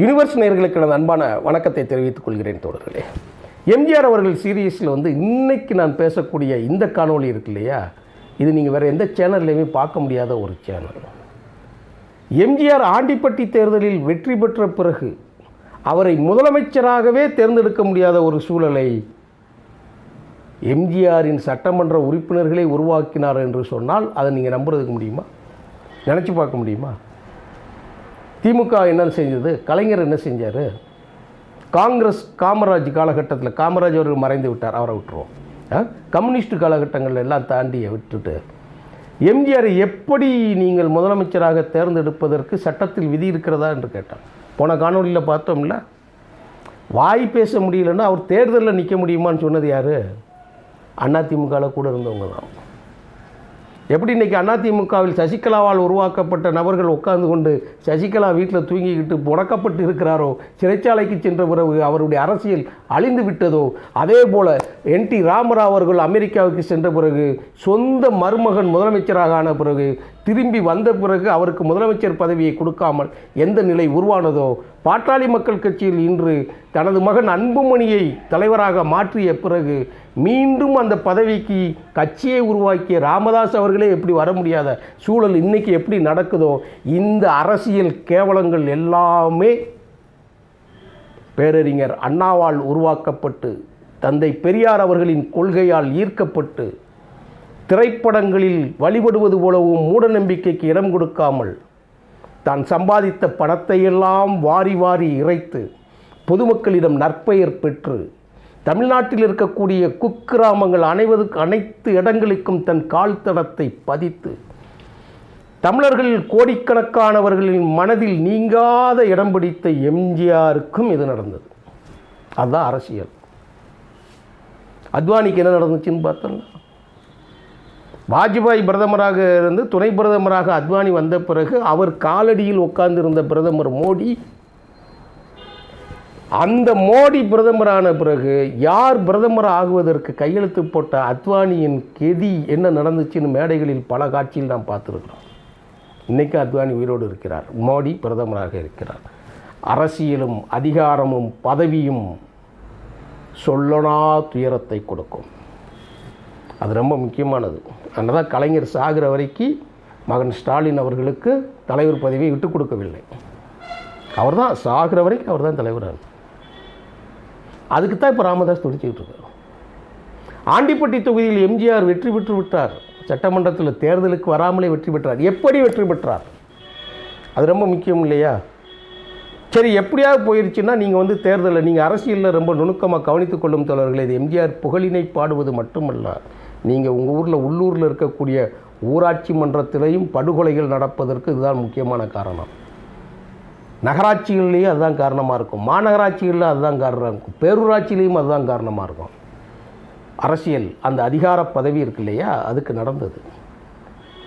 Universe நேர்களுக்கு எனது அன்பான வணக்கத்தை தெரிவித்துக் கொள்கிறேன் தோழர்களே. எம்ஜிஆர் அவர்கள் சீரியஸில் வந்து இன்றைக்கு நான் பேசக்கூடிய இந்த காணொளி இருக்கு இல்லையா? இது நீங்கள் வேறு எந்த சேனல்லையுமே பார்க்க முடியாத ஒரு சேனல். எம்ஜிஆர் ஆண்டிப்பட்டி தேர்தலில் வெற்றி பெற்ற பிறகு அவரை முதலமைச்சராகவே தேர்ந்தெடுக்க முடியாத ஒரு சூழலை எம்ஜிஆரின் சட்டமன்ற உறுப்பினர்களை உருவாக்கினார் என்று சொன்னால் அதை நீங்கள் நம்புறதுக்கு முடியுமா? நினச்சி பார்க்க முடியுமா? திமுக என்ன செஞ்சது? கலைஞர் என்ன செஞ்சார்? காங்கிரஸ் காமராஜ் காலகட்டத்தில் காமராஜ் அவர்கள் மறைந்து விட்டார் அவரை விட்டுருவோம். கம்யூனிஸ்ட் காலகட்டங்கள் எல்லாம் தாண்டி விட்டுட்டு. எம்ஜிஆரை எப்படி நீங்கள் முதலமைச்சராக தேர்ந்தெடுப்பதற்கு சட்டத்தில் விதி இருக்கிறதா என்று கேட்டான். போன காணொலியில் பார்த்தோம்ல? வாய் பேச முடியலன்னா அவர் தேர்தலில் நிற்க முடியுமான்னு சொன்னது யார்? அதிமுகவில் கூட இருந்தவங்க தான் எப்படி இன்றைக்கி அதிமுகவில் சசிகலாவால் உருவாக்கப்பட்ட நபர்கள் உட்கார்ந்து கொண்டு சசிகலா வீட்டில் தூங்கிக்கிட்டு புடக்கப்பட்டு இருக்கிறாரோ சிறைச்சாலைக்கு சென்ற பிறகு அவருடைய அரசியல் அழிந்து விட்டதோ அதே போல் என் டி ராமராவ் அவர்கள் அமெரிக்காவுக்கு சென்ற பிறகு சொந்த மருமகன் முதலமைச்சராக ஆன பிறகு திரும்பி வந்த பிறகு அவருக்கு முதலமைச்சர் பதவியை கொடுக்காமல் எந்த நிலை உருவானதோ? பாட்டாளி மக்கள் கட்சியில் இன்று தனது மகன் அன்புமணியை தலைவராக மாற்றிய பிறகு மீண்டும் அந்த பதவிக்கு கட்சியை உருவாக்கிய ராமதாஸ் அவர்களே எப்படி வர முடியாத சூழல் இன்னைக்கு எப்படி நடக்குதோ? இந்த அரசியல் கேவலங்கள் எல்லாமே பேரறிஞர் அண்ணாவால் உருவாக்கப்பட்டு தந்தை பெரியார் அவர்களின் கொள்கையால் ஈர்க்கப்பட்டு திரைப்படங்களில் வழிபடுவது போலவும் மூட நம்பிக்கைக்கு இடம் கொடுக்காமல் தான் சம்பாதித்த பணத்தையெல்லாம் வாரி வாரி இறைத்து பொதுமக்களிடம் நற்பெயர் பெற்று தமிழ்நாட்டில் இருக்கக்கூடிய குக்கிராமங்கள் அனைவதுக்கு அனைத்து இடங்களுக்கும் தன் கால் தடத்தை பதித்து தமிழர்களில் கோடிக்கணக்கானவர்களின் மனதில் நீங்காத இடம் பிடித்த எம்ஜிஆருக்கும் இது நடந்தது. அதுதான் அரசியல். அத்வானிக்கு என்ன நடந்துச்சுன்னு பார்த்தோம்னா வாஜ்பாய் பிரதமராக இருந்து துணை பிரதமராக அத்வானி வந்த பிறகு அவர் காலடியில் உட்கார்ந்திருந்த பிரதமர் மோடி. அந்த மோடி பிரதமரான பிறகு யார் பிரதமர் ஆகுவதற்கு கையெழுத்து போட்ட அத்வானியின் கெதி என்ன நடந்துச்சுன்னு மேடைகளில் பல காட்சியில் நாம் பார்த்துருக்கிறோம். இன்றைக்கு அத்வானி உயிரோடு இருக்கிறார். மோடி பிரதமராக இருக்கிறார். அரசியலும் அதிகாரமும் பதவியும் சொல்லனா துயரத்தை கொடுக்கும். அது ரொம்ப முக்கியமானது. அதனால் கலைஞர் சாகிற வரைக்கும் மகன் ஸ்டாலின் அவர்களுக்கு தலைவர் பதவியை விட்டுக் கொடுக்கவில்லை. அவர் தான் சாகிற வரைக்கும் அவர் தான் தலைவராக அதுக்கு தான் இப்போ ராமதாஸ் துடிச்சிக்கிட்டு இருக்கார். ஆண்டிப்பட்டி தொகுதியில் எம்ஜிஆர் வெற்றி பெற்று விட்டார். சட்டமன்றத்தில் தேர்தலுக்கு வராமலே வெற்றி பெற்றார். எப்படி வெற்றி பெற்றார்? அது ரொம்ப முக்கியம் இல்லையா? சரி எப்படியாவது போயிடுச்சுன்னா நீங்கள் வந்து தேர்தலில் நீங்கள் அரசியலில் ரொம்ப நுணுக்கமாக கவனித்துக் கொள்ளும் தோழர்களே இது எம்ஜிஆர் புகழினை பாடுவது மட்டுமல்ல. நீங்கள் உங்கள் ஊரில் உள்ளூரில் இருக்கக்கூடிய ஊராட்சி மன்றத்திலையும் படுகொலைகள் நடப்பதற்கு இதுதான் முக்கியமான காரணம். நகராட்சிகள்லேயும் அதுதான் காரணமாக இருக்கும். மாநகராட்சிகளில் அதுதான் காரணம் இருக்கும். பேரூராட்சியிலையும் அதுதான் காரணமாக இருக்கும். அரசியல் அந்த அதிகார பதவி இருக்கு இல்லையா? அதுக்கு நடந்தது.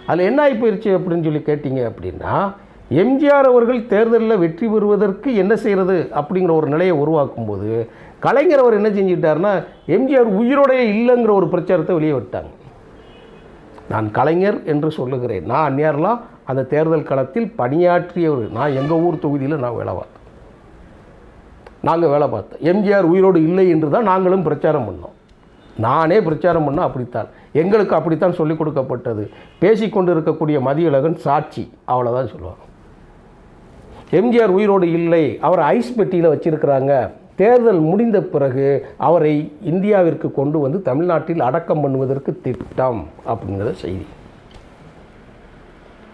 அதில் என்ன ஆகி போயிடுச்சு அப்படின்னு சொல்லி கேட்டிங்க அப்படின்னா எம்ஜிஆர் அவர்கள் தேர்தலில் வெற்றி பெறுவதற்கு என்ன செய்கிறது அப்படிங்கிற ஒரு நிலையை உருவாக்கும் போது கலைஞர் அவர் என்ன செஞ்சுக்கிட்டாருன்னா எம்ஜிஆர் உயிரோடைய இல்லைங்கிற ஒரு பிரச்சாரத்தை வெளியே விட்டாங்க. நான் கலைஞர் என்று சொல்லுகிறேன். நான் அந்நியாரெலாம் அந்த தேர்தல் களத்தில் பணியாற்றியவர். நான் எங்கள் ஊர் தொகுதியில் நான் வேலை பார்த்தேன். நாங்கள் வேலை பார்த்தோம். எம்ஜிஆர் உயிரோடு இல்லை என்று தான் நாங்களும் பிரச்சாரம் பண்ணோம். நானே பிரச்சாரம் பண்ணால் அப்படித்தான். எங்களுக்கு அப்படித்தான் சொல்லிக் கொடுக்கப்பட்டது. பேசிக்கொண்டு இருக்கக்கூடிய மதியழகன் சாட்சி அவ்வளோதான் சொல்லுவாங்க. எம்ஜிஆர் உயிரோடு இல்லை அவரை ஐஸ் பெட்டியில் வச்சிருக்கிறாங்க. தேர்தல் முடிந்த பிறகு அவரை இந்தியாவிற்கு கொண்டு வந்து தமிழ்நாட்டில் அடக்கம் பண்ணுவதற்கு திட்டம் அப்படிங்கிற செய்தி.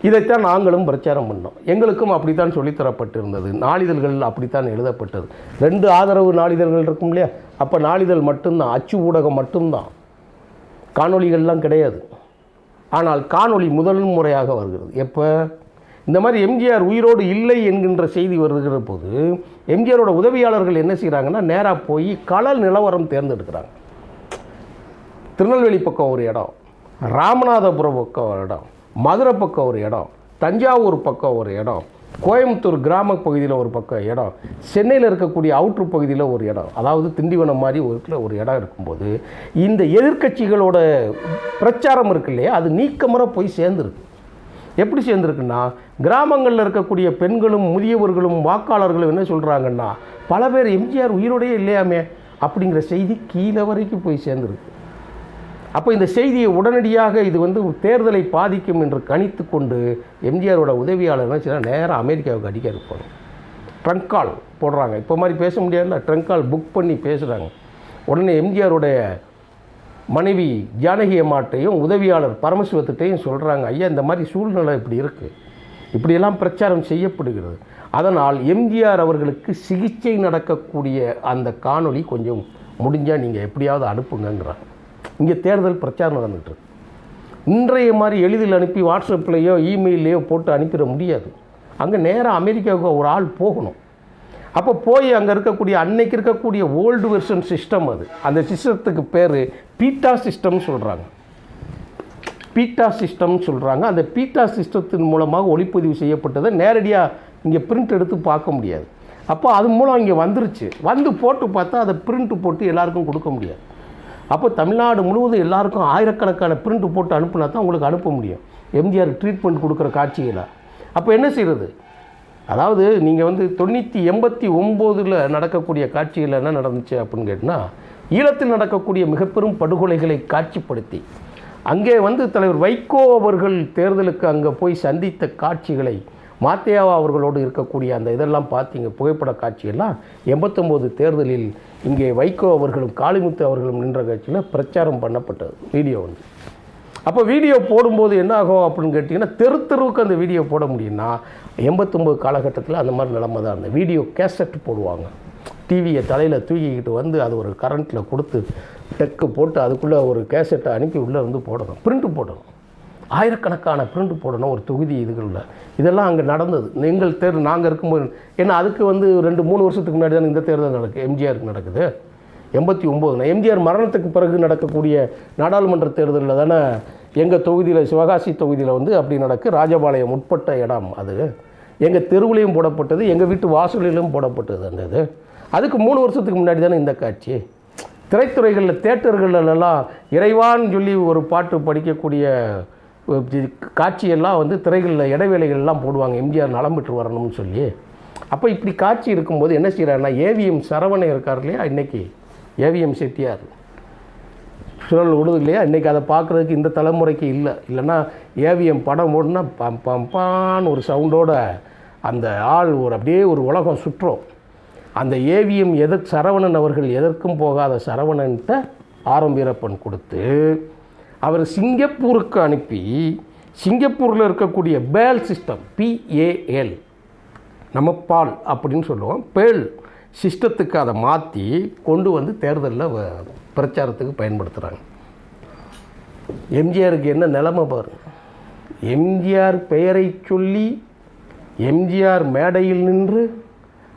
இதைத்தான் நாங்களும் பிரச்சாரம் பண்ணோம். எங்களுக்கும் அப்படித்தான் சொல்லித்தரப்பட்டிருந்தது நாளிதழ்கள் அப்படித்தான் எழுதப்பட்டது. ரெண்டு ஆதரவு நாளிதழ்கள் இருக்கும் இல்லையா? அப்போ நாளிதழ் மட்டும்தான் அச்சு ஊடகம் மட்டும்தான். காணொளிகள்லாம் கிடையாது. ஆனால் காணொளி முதல் முறையாக வருகிறது. எப்போ? இந்த மாதிரி எம்ஜிஆர் உயிரோடு இல்லை என்கின்ற செய்தி வருகிற போது எம்ஜிஆரோட உதவியாளர்கள் என்ன செய்கிறாங்கன்னா நேராக போய் களல் நிலவரம் தேர்ந்தெடுக்கிறாங்க. திருநெல்வேலி பக்கம் ஒரு இடம் ராமநாதபுரம் பக்கம் ஒரு இடம் மதுரை பக்கம் ஒரு இடம் தஞ்சாவூர் பக்கம் ஒரு இடம் கோயம்புத்தூர் கிராம பகுதியில் ஒரு பக்கம் இடம் சென்னையில் இருக்கக்கூடிய அவுட்ரு பகுதியில் ஒரு இடம். அதாவது திண்டிவனம் மாதிரி ஒரு ஒரு இடம் இருக்கும்போது இந்த எதிர்க்கட்சிகளோட பிரச்சாரம் இருக்கு இல்லையா? அது நீக்கமுறை போய் சேர்ந்துருக்கு. எப்படி சேர்ந்துருக்குன்னா கிராமங்களில் இருக்கக்கூடிய பெண்களும் முதியவர்களும் வாக்காளர்களும் என்ன சொல்கிறாங்கன்னா பல பேர் எம்ஜிஆர் உயிரோடையே இல்லையாமே அப்படிங்கிற செய்தி கீழே வரைக்கும் போய் சேர்ந்துருக்கு. அப்போ இந்த செய்தியை உடனடியாக இது வந்து தேர்தலை பாதிக்கும் என்று கணித்து கொண்டு எம்ஜிஆரோட உதவியாளர் என்ன நேராக அமெரிக்காவுக்கு அடிக்க இருப்பாங்க ட்ரங்க் கால் போடுறாங்க. இப்போ மாதிரி பேச முடியாதுல்ல? ட்ரங்க் கால் புக் பண்ணி பேசுகிறாங்க உடனே எம்ஜிஆருடைய மனைவி ஜானகி அம்மாட்டையும் உதவியாளர் பரமசிவத்திட்டையும் சொல்கிறாங்க ஐயா இந்த மாதிரி சூழ்நிலை இப்படி இருக்குது இப்படியெல்லாம் பிரச்சாரம் செய்யப்படுகிறது. அதனால் எம்ஜிஆர் அவர்களுக்கு சிகிச்சை நடக்கக்கூடிய அந்த காணொளி கொஞ்சம் முடிஞ்சால் நீங்கள் எப்படியாவது அனுப்புங்கங்கிறாங்க இங்கே தேர்தல் பிரச்சாரம் நடந்துட்டு இன்றைய மாதிரி எளிதில் அனுப்பி வாட்ஸ்அப்லேயோ இமெயிலையோ போட்டு அனுப்பிட முடியாது. அங்கே நேராக அமெரிக்காவுக்கு ஒரு ஆள் போகணும். அப்போ போய் அங்கே இருக்கக்கூடிய அன்னைக்கு இருக்கக்கூடிய ஓல்டு வெர்ஷன் சிஸ்டம் அது. அந்த சிஸ்டத்துக்கு பேர் பீட்டா சிஸ்டம்னு சொல்கிறாங்க பீட்டா சிஸ்டம்னு சொல்கிறாங்க அந்த பீட்டா சிஸ்டத்தின் மூலமாக ஒளிப்பதிவு செய்யப்பட்டதை நேரடியாக இங்கே பிரிண்ட் எடுத்து பார்க்க முடியாது. அப்போ அது மூலம் இங்கே வந்துருச்சு. வந்து போட்டு பார்த்தா அதை பிரிண்ட்டு போட்டு எல்லாருக்கும் கொடுக்க முடியாது. அப்போ தமிழ்நாடு முழுவதும் எல்லாருக்கும் ஆயிரக்கணக்கான பிரிண்ட் போட்டு அனுப்புனா தான் உங்களுக்கு அனுப்ப முடியும். எம்ஜிஆர் ட்ரீட்மெண்ட் கொடுக்குற காட்சிகளை. அப்போ என்ன செய்கிறது அதாவது நீங்கள் வந்து தொண்ணூற்றி எண்பத்தி ஒம்போதில் நடக்கக்கூடிய காட்சிகள் என்ன நடந்துச்சு அப்படின்னு கேட்டால் ஈழத்தில் நடக்கக்கூடிய மிகப்பெரும் படுகொலைகளை காட்சிப்படுத்தி அங்கே வந்து தலைவர் வைகோ அவர்கள் தேர்தலுக்கு அங்கே போய் சந்தித்த காட்சிகளை மாத்தியாவா அவர்களோடு இருக்கக்கூடிய அந்த இதெல்லாம் பார்த்தீங்க புகைப்பட காட்சியெல்லாம் எண்பத்தொம்போது தேர்தலில் இங்கே வைகோ அவர்களும் காளிமுத்து அவர்களும் நின்ற காட்சியில் பிரச்சாரம் பண்ணப்பட்டது வீடியோ வந்து. அப்போ வீடியோ போடும்போது என்ன ஆகும் அப்படின்னு கேட்டிங்கன்னா தெரு தெருவுக்கு அந்த வீடியோ போட முடியும்னா எண்பத்தொம்போது காலகட்டத்தில் அந்த மாதிரி நிலமை தான். அந்த வீடியோ கேசட் போடுவாங்க. டிவியை தலையில் தூக்கிக்கிட்டு வந்து அது ஒரு கரண்ட்டில் கொடுத்து டெக்கு போட்டு அதுக்குள்ளே ஒரு கேசட்டை அனுப்பி உள்ளே வந்து போடணும். பிரிண்ட் போடணும். ஆயிரக்கணக்கான பிரிண்ட் போடணும் ஒரு தொகுதி இதுகளில். இதெல்லாம் அங்கே நடந்தது. எங்கள் தேர் நாங்கள் இருக்கும்போது ஏன்னா அதுக்கு வந்து ரெண்டு மூணு வருஷத்துக்கு முன்னாடி தான் இந்த தேர்தல் நடக்குது எம்ஜிஆருக்கு நடக்குது. எண்பத்தி ஒம்போதுனா எம்ஜிஆர் மரணத்துக்கு பிறகு நடக்கக்கூடிய நாடாளுமன்ற தேர்தலில் தானே எங்கள் தொகுதியில் சிவகாசி தொகுதியில் வந்து அப்படி நடக்கு. ராஜபாளையம் உட்பட்ட இடம் அது. எங்கள் தெருவுலையும் போடப்பட்டது எங்கள் வீட்டு வாசலிலும் போடப்பட்டது அந்த இது. அதுக்கு மூணு வருஷத்துக்கு முன்னாடி தானே இந்த காட்சி. திரைத்துறைகளில் தேட்டர்களெல்லாம் இறைவான்னு சொல்லி ஒரு பாட்டு படிக்கக்கூடிய காட்சியெல்லாம் வந்து திரைகளில் இடைவேளைகள்லாம் போடுவாங்க. எம்ஜிஆர் நலம் பெற்று வரணும்னு சொல்லி. அப்போ இப்படி காட்சி இருக்கும்போது என்ன செய்கிறாருன்னா ஏவிஎம் சரவணன் இருக்கார் இல்லையா இன்னைக்கு? ஏவிஎம் செட்டியார் சுழல் விடுது இல்லையா? இன்றைக்கி அதை பார்க்குறதுக்கு இந்த தலைமுறைக்கு இல்லை. இல்லைன்னா ஏவிஎம் படம் ஓடுனா பம் பம்பான்னு ஒரு சவுண்டோட அந்த ஆள் ஒரு அப்படியே ஒரு உலகம் சுற்றும். அந்த ஏவிஎம் எதற்கு சரவணன் அவர்கள் எதற்கும் போகாத சரவணன்ட்ட ஆரம் வீரப்பன் கொடுத்து அவர் சிங்கப்பூருக்கு அனுப்பி சிங்கப்பூரில் இருக்கக்கூடிய பேல் சிஸ்டம் பிஏஎல் நம்ம பால் அப்படின்னு சொல்லுவோம். பேல். சிஸ்டத்துக்கு அதை மாற்றி கொண்டு வந்து தேர்தலில் வ- பிரச்சாரத்துக்கு பயன்படுத்துகிறாங்க எம்ஜிஆருக்கு என்ன நிலமை பாருங்க எம்ஜிஆர் பெயரை சொல்லி எம்ஜிஆர் மேடையில் நின்று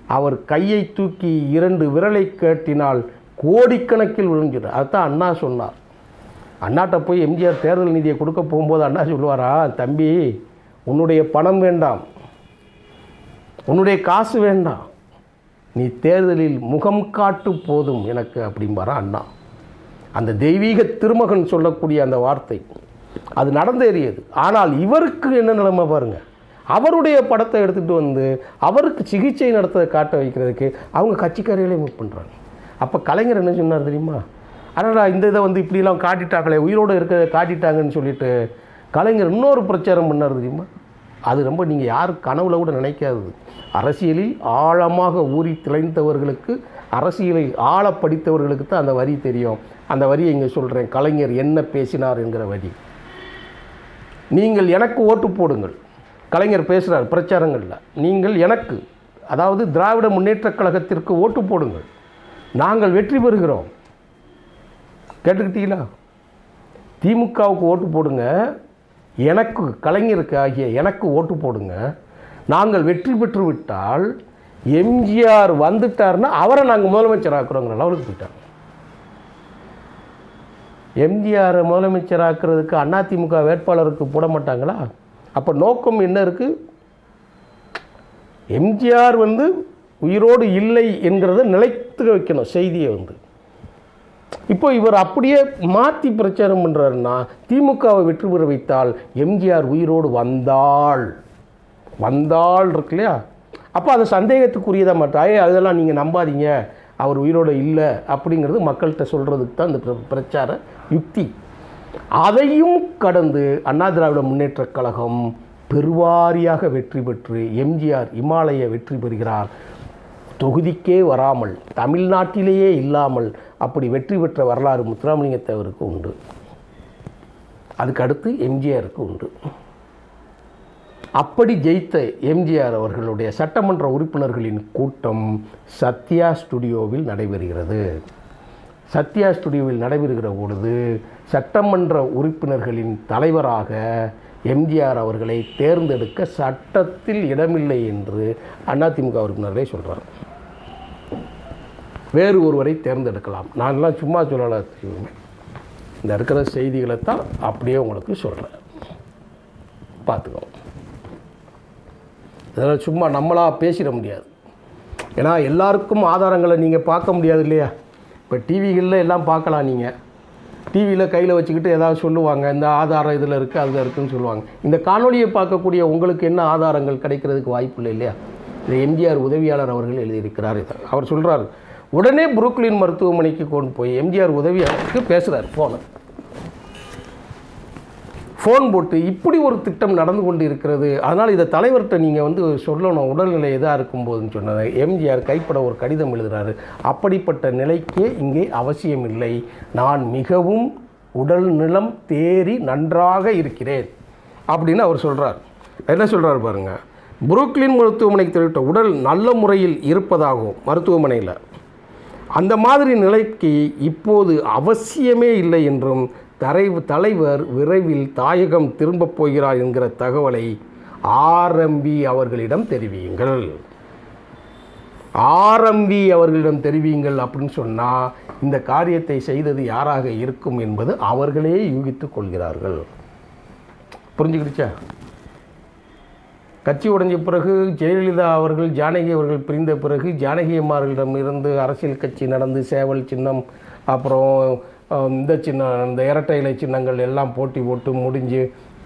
அவர் கையை தூக்கி இரண்டு விரலை கேட்டினால் கோடிக்கணக்கில் விழுஞ்சிடும் அதுதான் அண்ணா சொன்னார். அண்ணாட்ட போய் எம்ஜிஆர் தேர்தல் நிதியை கொடுக்க போகும்போது அண்ணா சொல்லுவாரா தம்பி உன்னுடைய பணம் வேண்டாம். உன்னுடைய காசு வேண்டாம். நீ தேர்தலில் முகம் காட்டு போதும் எனக்கு அப்படிம்பாரா அண்ணா. அந்த தெய்வீக திருமகன் சொல்லக்கூடிய அந்த வார்த்தை அது நடந்தேறியது. ஆனால் இவருக்கு என்ன நிலைமை பாருங்கள் அவருடைய படத்தை எடுத்துகிட்டு வந்து அவருக்கு சிகிச்சை நடத்த காட்ட வைக்கிறதுக்கு அவங்க கட்சிக்காரிகளே மூவ் பண்ணுறாங்க அப்போ கலைஞர் என்ன சொன்னார் தெரியுமா? அடடா இந்த இதை வந்து இப்படிலாம் காட்டிட்டாங்களே உயிரோடு இருக்கிறத காட்டிட்டாங்கன்னு சொல்லிட்டு கலைஞர் இன்னொரு பிரச்சாரம் பண்ணார் தெரியுமா? அது ரொம்ப நீங்கள் யார் கனவுல கூட நினைக்காதது. அரசியலில் ஆழமாக ஊறி திளைந்தவர்களுக்கு அரசியலை ஆழ படித்தவர்களுக்கு தான் அந்த வரி தெரியும். அந்த வரியை இங்கே சொல்கிறேன் கலைஞர் என்ன பேசினார் என்கிற வரி. நீங்கள் எனக்கு ஓட்டு போடுங்கள். கலைஞர் பேசுகிறார் பிரச்சாரங்களில். நீங்கள் எனக்கு அதாவது திராவிட முன்னேற்றக் கழகத்திற்கு ஓட்டு போடுங்கள். நாங்கள் வெற்றி பெறுகிறோம். கேட்டுக்கிட்டீங்களா? திமுகவுக்கு ஓட்டு போடுங்க. எனக்கு கலைஞருக்கு ஆகிய எனக்கு ஓட்டு போடுங்க. நாங்கள் வெற்றி பெற்று விட்டால் எம்ஜிஆர் வந்துட்டார்னா அவரை நாங்கள் முதலமைச்சர் ஆக்குறோங்கிற லெவலுக்கு போயிட்டாங்க. எம்ஜிஆரை முதலமைச்சர் ஆக்குறதுக்கு அதிமுக வேட்பாளருக்கு போட மாட்டாங்களா? அப்போ நோக்கம் என்ன இருக்குது எம்ஜிஆர் வந்து உயிரோடு இல்லை என்கிறத நிலைத்து வைக்கணும் செய்தியை வந்து. இப்போ இவர் அப்படியே மாற்றி பிரச்சாரம் பண்ணுறாருன்னா திமுகவை வெற்றி பெற வைத்தால் எம்ஜிஆர் உயிரோடு வந்தாள். வந்தாள் இருக்கு இல்லையா? அப்போ அது சந்தேகத்துக்குரியதாக மாட்டாயே அதெல்லாம் நீங்கள் நம்பாதீங்க. அவர் உயிரோடு இல்லை அப்படிங்கிறது மக்கள்கிட்ட சொல்கிறதுக்கு தான் இந்த பிர- பிரச்சார யுக்தி. அதையும் கடந்து அண்ணா திராவிட முன்னேற்றக் கழகம் பெருவாரியாக வெற்றி பெற்று எம்ஜிஆர் இமாலய வெற்றி பெறுகிறார். தொகுதிக்கே வராமல் தமிழ்நாட்டிலேயே இல்லாமல் அப்படி வெற்றி பெற்ற வரலாறு முத்துராமலிங்க தேவருக்கு உண்டு. அதுக்கு அடுத்து எம்ஜிஆருக்கு உண்டு. அப்படி ஜெயித்த எம்ஜிஆர் அவர்களுடைய சட்டமன்ற உறுப்பினர்களின் கூட்டம் சத்யா ஸ்டுடியோவில் நடைபெறுகிறது. சத்யா ஸ்டுடியோவில் நடைபெறுகிற பொழுது சட்டமன்ற உறுப்பினர்களின் தலைவராக எம்ஜிஆர் அவர்களை தேர்ந்தெடுக்க சட்டத்தில் இடமில்லை என்று அதிமுக உறுப்பினர்களே சொல்கிறார் வேறு ஒருவரை தேர்ந்தெடுக்கலாம். நான்லாம் சும்மா சொல்லலை. இந்த இருக்கிற செய்திகளை தான் அப்படியே உங்களுக்கு சொல்கிறேன் பார்த்துக்கோ. இதெல்லாம் சும்மா நம்மளாக பேசிட முடியாது. ஏன்னா எல்லாருக்கும் ஆதாரங்களை நீங்கள் பார்க்க முடியாது இல்லையா? இப்போ டிவிகளில் எல்லாம் பார்க்கலாம் நீங்கள் டிவியில் கையில் வச்சுக்கிட்டு ஏதாவது சொல்லுவாங்க. இந்த ஆதாரம் இதில் இருக்குது அதில் இருக்குன்னு சொல்லுவாங்க. இந்த காணொலியை பார்க்கக்கூடிய உங்களுக்கு என்ன ஆதாரங்கள் கிடைக்கிறதுக்கு வாய்ப்பு இல்லை இல்லையா? இது எம்ஜிஆர் உதவியாளர் அவர்கள் எழுதியிருக்கிறார் இதை. அவர் சொல்கிறார் உடனே புருக்லின் மருத்துவமனைக்கு கொண்டு போய் எம்ஜிஆர் உதவியாளருக்கு பேசுகிறார் ஃபோனை ஃபோன் போட்டு இப்படி ஒரு திட்டம் நடந்து கொண்டு இருக்கிறது அதனால் இதை தலைவர்கிட்ட நீங்கள் வந்து சொல்லணும் உடல்நிலை எதாக இருக்கும்போதுன்னு சொன்னது எம்ஜிஆர் கைப்பட ஒரு கடிதம் எழுதுகிறாரு அப்படிப்பட்ட நிலைக்கே இங்கே அவசியம் இல்லை நான் மிகவும் உடல் நிலம் தேறி நன்றாக இருக்கிறேன் அப்படின்னு அவர் சொல்கிறார் என்ன சொல்கிறார் பாருங்கள் புருக்லின் மருத்துவமனைக்கு தெரிவித்த உடல் நல்ல முறையில் இருப்பதாகவும் மருத்துவமனையில் அந்த மாதிரி நிலைக்கு இப்போது அவசியமே இல்லை என்றும் தரை தலைவர் விரைவில் தாயகம் திரும்பப் போகிறார் என்கிற தகவலை ஆரம்பி அவர்களிடம் தெரிவியுங்கள். ஆரம்பி அவர்களிடம் தெரிவியுங்கள் அப்படின்னு சொன்னால் இந்த காரியத்தை செய்தது யாராக இருக்கும் என்பது அவர்களே யூகித்துக் கொள்கிறார்கள். புரிஞ்சுக்கிடுச்சா? கட்சி உடைஞ்ச பிறகு ஜெயலலிதா அவர்கள் ஜானகி அவர்கள் பிரிந்த பிறகு ஜானகி அம்மார்களிடம் இருந்து அரசியல் கட்சி நடந்து சேவல் சின்னம் அப்புறம் இந்த சின்ன இந்த இரட்டை இலை சின்னங்கள் எல்லாம் போட்டி போட்டு முடிஞ்சு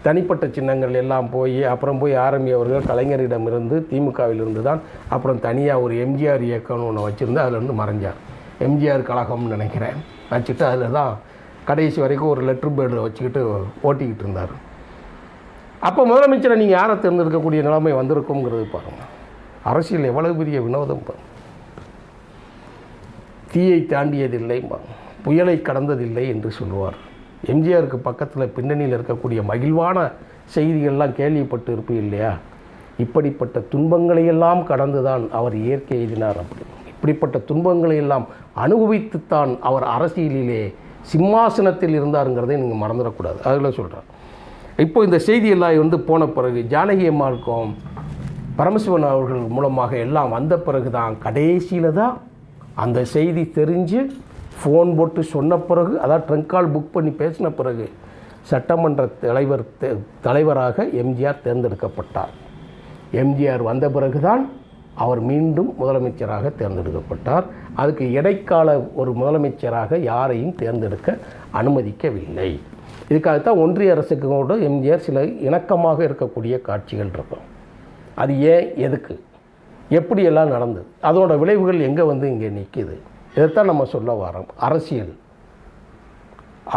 தனிப்பட்ட சின்னங்கள் எல்லாம் போய் அப்புறம் போய் ஆரம்பி அவர்கள் கலைஞரிடமிருந்து திமுகவிலிருந்து தான் அப்புறம் தனியாக ஒரு எம்ஜிஆர் இயக்கம்னு ஒன்று வச்சுருந்து அதிலிருந்து மறைஞ்சார். எம்ஜிஆர் கழகம்னு நினைக்கிறேன். வச்சுட்டு அதில் தான் கடைசி வரைக்கும் ஒரு லெட்ரு பேர்டில் வச்சுக்கிட்டு ஓட்டிக்கிட்டு இருந்தார். அப்போ முதலமைச்சரை நீங்கள் யாரை தேர்ந்தெடுக்கக்கூடிய நிலைமை வந்திருக்குங்கிறது பாருங்கள் அரசியல் எவ்வளவு பெரிய வினோதம் தீயை தாண்டியதில்லை புயலை கடந்ததில்லை என்று சொல்லுவார். எம்ஜிஆருக்கு பக்கத்தில் பின்னணியில் இருக்கக்கூடிய மகிழ்வான செய்திகள்லாம் கேள்விப்பட்டு இருப்பு இல்லையா? இப்படிப்பட்ட துன்பங்களையெல்லாம் கடந்துதான் அவர் இயற்கை எழுதினார் அப்படி. இப்படிப்பட்ட துன்பங்களையெல்லாம் அனுபவித்துத்தான் அவர் அரசியலிலே சிம்மாசனத்தில் இருந்தாருங்கிறதை நீங்கள் மறந்துடக்கூடாது. அதில் சொல்கிறேன் இப்போ இந்த செய்தியெல்லாம் வந்து போன பிறகு ஜானகி அம்மாவுக்கும் பரமசிவன் அவர்கள் மூலமாக எல்லாம் வந்த பிறகு தான் கடைசியில் தான் அந்த செய்தி தெரிஞ்சு ஃபோன் போட்டு சொன்ன பிறகு அதாவது ட்ரங்க் கால் புக் பண்ணி பேசின பிறகு சட்டமன்ற தலைவர் தலைவராக எம்ஜிஆர் தேர்ந்தெடுக்கப்பட்டார். எம்ஜிஆர் வந்த பிறகுதான் அவர் மீண்டும் முதலமைச்சராக தேர்ந்தெடுக்கப்பட்டார். அதுக்கு இடைக்கால ஒரு முதலமைச்சராக யாரையும் தேர்ந்தெடுக்க அனுமதிக்கவில்லை. இதுக்காகத்தான் ஒன்றிய அரசுக்கு கூட எம்ஜிஆர் சில இணக்கமாக இருக்கக்கூடிய காட்சிகள் இருக்கும். அது ஏன் எதுக்கு எப்படியெல்லாம் நடந்தது அதோட விளைவுகள் எங்கே வந்து இங்கே நிற்கிது இதைத்தான் நம்ம சொல்ல வரோம். அரசியல்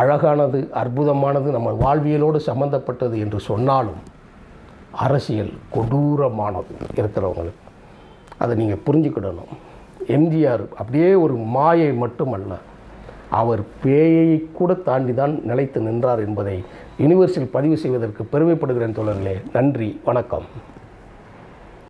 அழகானது அற்புதமானது நம்ம வாழ்வியலோடு சம்பந்தப்பட்டது என்று சொன்னாலும் அரசியல் கொடூரமானது இருக்கிறவங்களுக்கு. அதை நீங்கள் புரிஞ்சுக்கிடணும். எம்ஜிஆர் அப்படியே ஒரு மாயை மட்டுமல்ல அவர் பேயை கூட தாண்டி தான் நிலைத்து நின்றார் என்பதை யூனிவர்ஸில் பதிவு செய்வதற்கு பெருமைப்படுகிறேன் தோழர்களே. நன்றி வணக்கம்.